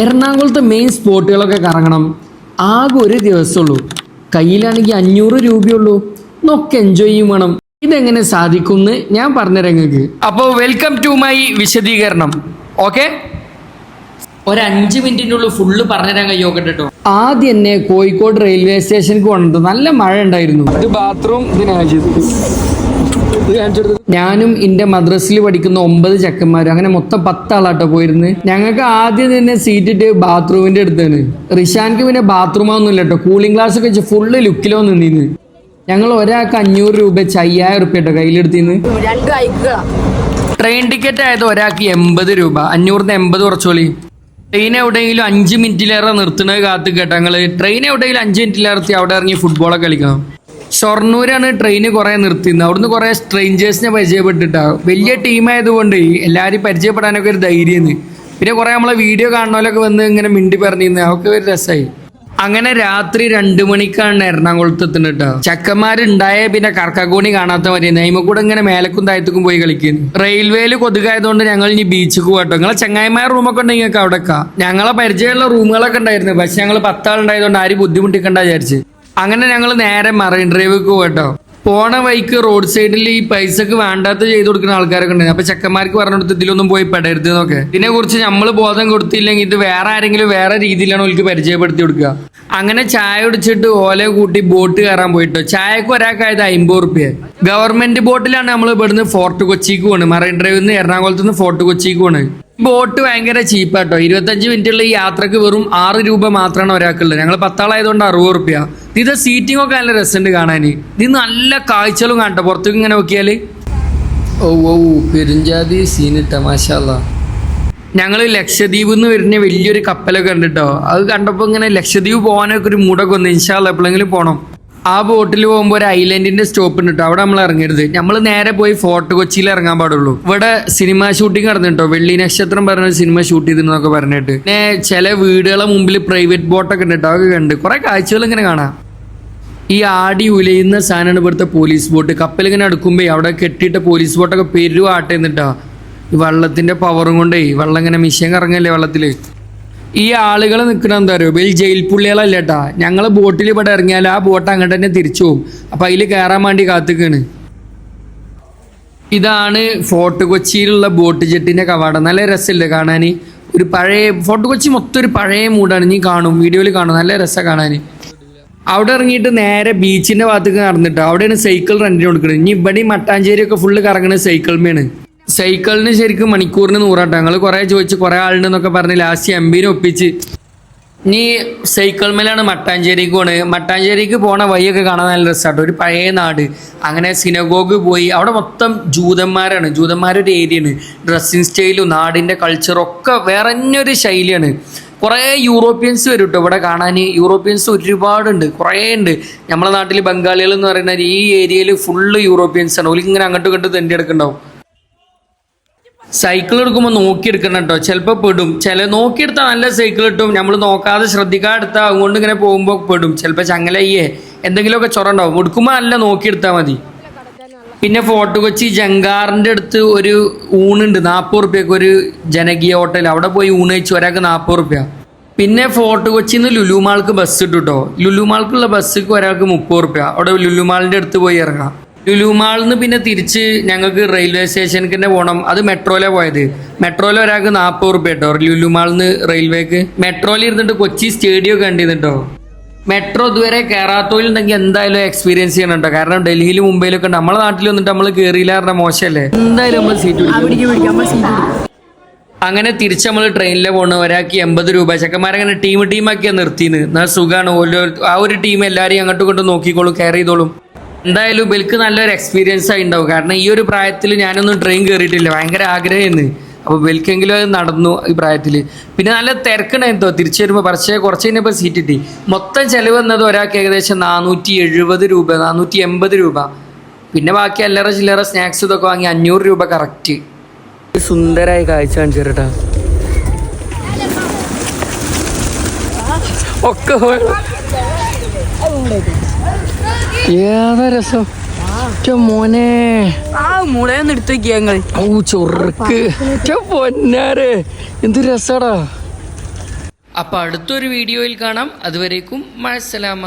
എറണാകുളത്തെ മെയിൻ സ്പോട്ടുകളൊക്കെ കറങ്ങണം. ആകെ ഒരു ദിവസമുള്ളൂ. കയ്യിലാണെങ്കിൽ അഞ്ഞൂറ് രൂപയുള്ളൂ. എന്നൊക്കെ എൻജോയ് ചെയ്യും വേണം. ഇതെങ്ങനെ സാധിക്കും എന്ന് ഞാൻ പറഞ്ഞുതരാം നിങ്ങൾക്ക്. അപ്പോൾ വെൽക്കം ടു മൈ വിശദീകരണം. ഓക്കെ ഒരു അഞ്ച് മിനിറ്റിനുള്ളിൽ ഫുള്ള് പറഞ്ഞുതരാൻ കഴിയോക്കട്ടെ കേട്ടോ. ആദ്യം എന്നെ കോഴിക്കോട് റെയിൽവേ സ്റ്റേഷനിൽ കൊണ്ടു നല്ല മഴ ഉണ്ടായിരുന്നു. ബാത്റൂം ബാത്റൂം ഞാനും എന്റെ മദ്രസിൽ പഠിക്കുന്ന ഒമ്പത് ചെക്കന്മാരും അങ്ങനെ മൊത്തം പത്താളാട്ടോ പോയിരുന്നു. ഞങ്ങൾക്ക് ആദ്യം തന്നെ സീറ്റ് ഇട്ട് ബാത്റൂമിന്റെ അടുത്താണ്. റിഷാൻക്ക് പിന്നെ ബാത്റൂം ഒന്നും കേട്ടോ കൂളിംഗ് ഗ്ലാസ് ഒക്കെ വെച്ച് ഫുള്ള് ലുക്കിലോ നിന്നിന്ന്. ഞങ്ങൾ ഒരാൾക്ക് അഞ്ഞൂറ് രൂപ അയ്യായിരം റുപ്യ കേട്ടോ കയ്യിലെടുത്തിന്ന്. ട്രെയിൻ ടിക്കറ്റ് ആയത് ഒരാൾക്ക് എൺപത് രൂപ. അഞ്ഞൂറിന് എൺപത് കുറച്ചോളി. ട്രെയിൻ എവിടെയെങ്കിലും അഞ്ച് മിനിറ്റിലേറെ നിർത്തുന്നത് കാത്ത് കേട്ടോ ഞങ്ങൾ ട്രെയിൻ എവിടെയെങ്കിലും അഞ്ച് മിനിറ്റിലേറെ അവിടെ ഇറങ്ങി ഫുട്ബോളൊക്കെ കളിക്കണം. ഷൊർണൂരാണ് ട്രെയിൻ കുറെ നിർത്തിയിരുന്നത് അവിടുന്ന് കുറേ സ്ട്രെയിഞ്ചേഴ്സിനെ പരിചയപ്പെട്ടിട്ടാ. വലിയ ടീമായതുകൊണ്ട് എല്ലാവരും പരിചയപ്പെടാനൊക്കെ ഒരു ധൈര്യം പിന്നെ കുറേ നമ്മളെ വീഡിയോ കാണുന്നവരൊക്കെ വന്ന് ഇങ്ങനെ മിണ്ടി പറഞ്ഞിരുന്നു അതൊക്കെ ഒരു രസമായി അങ്ങനെ രാത്രി രണ്ടു മണിക്കാണ് എറണാകുളത്ത് എത്തുന്നത് കേട്ടോ ചക്കന്മാരുണ്ടായ പിന്നെ കർക്കക്കോണി കാണാത്ത മതി നെയ്മ കൂടെ ഇങ്ങനെ മേലക്കും താഴത്തേക്കും പോയി കളിക്കുന്നു. റെയിൽവേയിൽ കൊതുകായതുകൊണ്ട് ഞങ്ങൾ ഇനി ബീച്ചിൽ പോകട്ടോ നിങ്ങളെ ചങ്ങായിമാർ റൂമൊക്കെ ഉണ്ടെങ്കിൽ നിങ്ങൾക്ക് അവിടെ ഞങ്ങളെ പരിചയമുള്ള റൂമുകളൊക്കെ ഉണ്ടായിരുന്നു. പക്ഷെ ഞങ്ങൾ പത്താളുണ്ടായതുകൊണ്ട് ആരും ബുദ്ധിമുട്ടിക്കണ്ട വിചാരിച്ച്. അങ്ങനെ ഞങ്ങൾ നേരെ മറൈൻ ഡ്രൈവിലേക്ക് പോകട്ടോ പോണ വൈക്ക് റോഡ് സൈഡിൽ ഈ പൈസക്ക് വേണ്ടാത്ത ചെയ്ത് കൊടുക്കുന്ന ആൾക്കാരൊക്കെ ഉണ്ട്. അപ്പൊ ചെക്കന്മാർക്ക് പറഞ്ഞു ഇതിലൊന്നും പോയി പെടരുത് എന്നൊക്കെ. ഇതിനെ കുറിച്ച് നമ്മൾ ബോധം കൊടുത്തില്ലെങ്കിൽ ഇത് വേറെ ആരെങ്കിലും വേറെ രീതിയിലാണ് ഓൽക്ക് പരിചയപ്പെടുത്തി കൊടുക്കുക. അങ്ങനെ ചായ കുടിച്ചിട്ട് ഓല കൂട്ടി ബോട്ട് കയറാൻ പോയിട്ടോ. ചായക്ക് ഒരാൾക്കായത് അമ്പത് റുപ്യ ഗവൺമെന്റ് ബോട്ടിലാണ് നമ്മൾ ഇവിടുന്ന് ഫോർട്ട് കൊച്ചിക്ക് പോണ്. മറൈൻ ഡ്രൈവിൽ നിന്ന് എറണാകുളത്ത് നിന്ന് ഫോർട്ട് കൊച്ചിക്ക് പോണ്. ബോട്ട് ഭയങ്കര ചീപ്പാട്ടോ. ഇരുപത്തഞ്ച് മിനിറ്റുള്ള ഈ യാത്രയ്ക്ക് വെറും ആറ് രൂപ മാത്രമാണ് ഒരാൾക്കുള്ളത് ഞങ്ങൾ പത്താളായതുകൊണ്ട് അറുപത് റുപ്യ ഇത് സീറ്റിംഗ് ഒക്കെ നല്ല രസമുണ്ട് കാണാൻ ഇത് നല്ല കാഴ്ചകളും കാണട്ടോ. പുറത്തേക്ക് ഇങ്ങനെ നോക്കിയാൽ ഓ ഓ പെരുഞ്ചാതി സീനിട്ട മാഷാല്ല ഞങ്ങൾ ലക്ഷദ്വീപ് എന്ന് വരുന്ന വലിയൊരു കപ്പലൊക്കെ ഉണ്ട് കേട്ടോ അത് കണ്ടപ്പോൾ ഇങ്ങനെ ലക്ഷദ്വീപ് പോകാനൊക്കെ ഒരു മൂടൊക്കെ വന്നു. ഇൻഷാല്ല എപ്പോഴെങ്കിലും പോകണം ആ ബോട്ടിൽ പോകുമ്പോൾ ഒരു ഐലൻഡിന്റെ സ്റ്റോപ്പ് ഉണ്ട് അവിടെ നമ്മൾ ഇറങ്ങരുത്. നമ്മൾ നേരെ പോയി ഫോർട്ട് കൊച്ചിയിൽ ഇറങ്ങാൻ പാടുള്ളൂ. ഇവിടെ സിനിമ ഷൂട്ടിംഗ് നടന്നിട്ടോ വെള്ളി നക്ഷത്രം പറഞ്ഞ സിനിമ ഷൂട്ട് ചെയ്തിരുന്നൊക്കെ പറഞ്ഞിട്ട്. പിന്നെ ചില വീടുകളെ മുമ്പിൽ പ്രൈവറ്റ് ബോട്ടൊക്കെ ഉണ്ട് കേട്ടോ അതൊക്കെ കണ്ട്. കുറെ കാഴ്ചകൾ ഇങ്ങനെ കാണാം. ഈ ആടി ഉലയുന്ന സാധനമാണ് ഇവിടുത്തെ പോലീസ് ബോട്ട് കപ്പൽ ഇങ്ങനെ അടുക്കുമ്പോൾ അവിടെ കെട്ടിയിട്ട പോലീസ് ബോട്ടൊക്കെ പെരു ആട്ടുന്നിട്ടാ ഈ വെള്ളത്തിന്റെ പവറും കൊണ്ടേ വെള്ളം ഇങ്ങനെ മിഷൻ കറങ്ങല്ലേ വെള്ളത്തിൽ. ഈ ആളുകൾ നിൽക്കണ എന്താ പറയുക വലിയ ജയിൽ പുള്ളികളല്ല കേട്ടാ ഞങ്ങൾ ബോട്ടിൽ ഇവിടെ ഇറങ്ങിയാൽ ആ ബോട്ട് അങ്ങോട്ട് തന്നെ തിരിച്ചു പോകും അപ്പം അതിൽ കയറാൻ വേണ്ടി കാത്തുക്കാണ്. ഇതാണ് ഫോർട്ട് കൊച്ചിയിലുള്ള ബോട്ട് ജെട്ടിന്റെ കവാടം. നല്ല രസമില്ലേ കാണാൻ ഒരു പഴയ ഫോർട്ട് കൊച്ചി മൊത്തം ഒരു പഴയ മൂടാണ് നീ കാണും വീഡിയോയിൽ കാണും. നല്ല രസമാണ് കാണാൻ അവിടെ ഇറങ്ങിയിട്ട് നേരെ ബീച്ചിന്റെ ഭാഗത്തേക്ക് നടന്നിട്ട്. അവിടെയാണ് സൈക്കിൾ റെന്റിന് കൊടുക്കുന്നത് ഇനി ഇവിടെ മട്ടാഞ്ചേരി ഒക്കെ ഫുള്ള് കറങ്ങുന്നത് സൈക്കിൾമേണ് സൈക്കിളിന് ശരിക്കും മണിക്കൂറിന് നൂറാട്ടോ. ഞങ്ങൾ കുറെ ചോദിച്ച് കുറെ ആളുണ്ടെന്നൊക്കെ പറഞ്ഞ് ലാസ്റ്റ് എംബീനെ ഒപ്പിച്ച്. നീ സൈക്കിൾ മേലാണ് മട്ടാഞ്ചേരിക്ക് പോണ്. മട്ടാഞ്ചേരിക്ക് പോണ വഴിയൊക്കെ കാണാൻ നല്ല രസമാട്ടോ ഒരു പഴയ നാട്. അങ്ങനെ സിനഗോഗ് പോയി. അവിടെ മൊത്തം ജൂതന്മാരാണ്. ജൂതന്മാരൊരു ഏരിയയാണ്. ഡ്രസ്സിങ് സ്റ്റൈലും നാടിന്റെ കൾച്ചറും ഒക്കെ വേറെ തന്നെ ഒരു ശൈലിയാണ്. കുറേ യൂറോപ്യൻസ് വരും കേട്ടോ ഇവിടെ കാണാൻ യൂറോപ്യൻസ് ഒരുപാടുണ്ട്. കുറേ ഉണ്ട്. നമ്മളെ നാട്ടിൽ ബംഗാളികൾ എന്ന് പറയുന്നത് ഈ ഏരിയയിൽ ഫുള്ള് യൂറോപ്യൻസ് ആണ്. ഓലിങ്ങനെ അങ്ങോട്ടും ഇങ്ങോട്ടും തെണ്ടി എടുക്കുന്നുണ്ടാവും സൈക്കിൾ എടുക്കുമ്പോൾ നോക്കിയെടുക്കണം കേട്ടോ ചിലപ്പോൾ പെടും. ചില നോക്കിയെടുത്താൽ നല്ല സൈക്കിൾ കിട്ടും. നമ്മൾ നോക്കാതെ ശ്രദ്ധിക്കാതെ അതുകൊണ്ട് ഇങ്ങനെ പോകുമ്പോൾ പെടും. ചിലപ്പോൾ ചങ്ങലയ്യേ. എന്തെങ്കിലുമൊക്കെ ചൊറ ഉണ്ടാവും എടുക്കുമ്പോൾ നല്ല നോക്കിയെടുത്താൽ മതി. പിന്നെ ഫോർട്ട് കൊച്ചി ജങ്കാറിന്റെ അടുത്ത് ഒരു ഊണുണ്ട്. നാൽപ്പത് റുപ്യക്ക് ഒരു ജനകീയ ഹോട്ടൽ അവിടെ പോയി ഊണ് വെച്ച് ഒരാൾക്ക് നാൽപ്പത് റുപ്യ. പിന്നെ ഫോർട്ട് കൊച്ചിയിൽ നിന്ന് ലുലുമാൾക്ക് ബസ് ഇട്ടു കേട്ടോ ലുലുമാൾക്കുള്ള ബസ്സിക്ക് ഒരാൾക്ക് മുപ്പത് റുപ്യ. അവിടെ ലുലുമാളിന്റെ അടുത്ത് പോയി ഇറങ്ങാം. ലുലുമാളിൽ നിന്ന് പിന്നെ തിരിച്ച് ഞങ്ങൾക്ക് റെയിൽവേ സ്റ്റേഷനിൽ തന്നെ പോകണം അത് മെട്രോയിലാണ് പോയത്. മെട്രോയിൽ ഒരാൾക്ക് നാൽപ്പത് റുപ്യ കേട്ടോ ലുലുമാളിൽ നിന്ന് റെയിൽവേക്ക് മെട്രോയിൽ ഇരുന്നിട്ട് കൊച്ചി സ്റ്റേഡിയം കണ്ടിരുന്നിട്ടോ മെട്രോ ഇതുവരെ കയറാത്തോയിലുണ്ടെങ്കിൽ എന്തായാലും എക്സ്പീരിയൻസ് ചെയ്യണം കേട്ടോ കാരണം ഡൽഹിയിൽ മുംബൈയിലൊക്കെ നമ്മളെ നാട്ടിൽ വന്നിട്ട് നമ്മൾ കയറിയില്ല പറഞ്ഞാൽ മോശമല്ലേ എന്തായാലും നമ്മൾ സീറ്റ് അങ്ങനെ തിരിച്ച് നമ്മൾ ട്രെയിനിലെ പോകണം ഒരാൾക്ക് എൺപത് രൂപ. ചെക്കന്മാരങ്ങനെ ടീം ടീമാക്കിയാണ് നിർത്തിന്ന്. എന്നാൽ സുഖമാണ് ഓരോ ആ ഒരു ടീം എല്ലാവരെയും അങ്ങോട്ടും ഇങ്ങോട്ടും നോക്കിക്കോളും കയറിയതോളും ചെയ്തോളും. എന്തായാലും ഇവർക്ക് നല്ലൊരു എക്സ്പീരിയൻസ് ആയി ഉണ്ടാവും. കാരണം ഈ ഒരു പ്രായത്തിൽ ഞാനൊന്നും ട്രെയിൻ കയറിയിട്ടില്ല ഭയങ്കര ആഗ്രഹമായിരുന്നു അപ്പോൾ ഇവൽക്കെങ്കിലും അത് നടന്നു ഈ പ്രായത്തിൽ പിന്നെ നല്ല തിരക്കുണ്ടായിരുന്നോ തിരിച്ചു വരുമ്പോൾ പക്ഷേ കുറച്ച് കഴിഞ്ഞപ്പോൾ സീറ്റ് കിട്ടി. മൊത്തം ചിലവ് എന്നത് ഒരാൾക്ക് ഏകദേശം നാനൂറ്റി എഴുപത് രൂപ നാനൂറ്റി എൺപത് രൂപ. പിന്നെ ബാക്കി അല്ലറ ചില്ലറ സ്നാക്സ് ഇതൊക്കെ വാങ്ങി അഞ്ഞൂറ് രൂപ കറക്റ്റ് സുന്ദരായി കാഴ്ച കാണിച്ചിട്ടാ ഒക്കെ. ഏതാ രസം? മോനെ. ആ മുളയൊന്ന് എടുത്തു വെക്കുക ഞങ്ങൾ ഔ ചൊറുക്ക്. പൊന്നാരെ. എന്ത് രസാടാ. അപ്പോൾ അടുത്തൊരു വീഡിയോയിൽ കാണാം. അതുവരേക്കും മഴസലാമ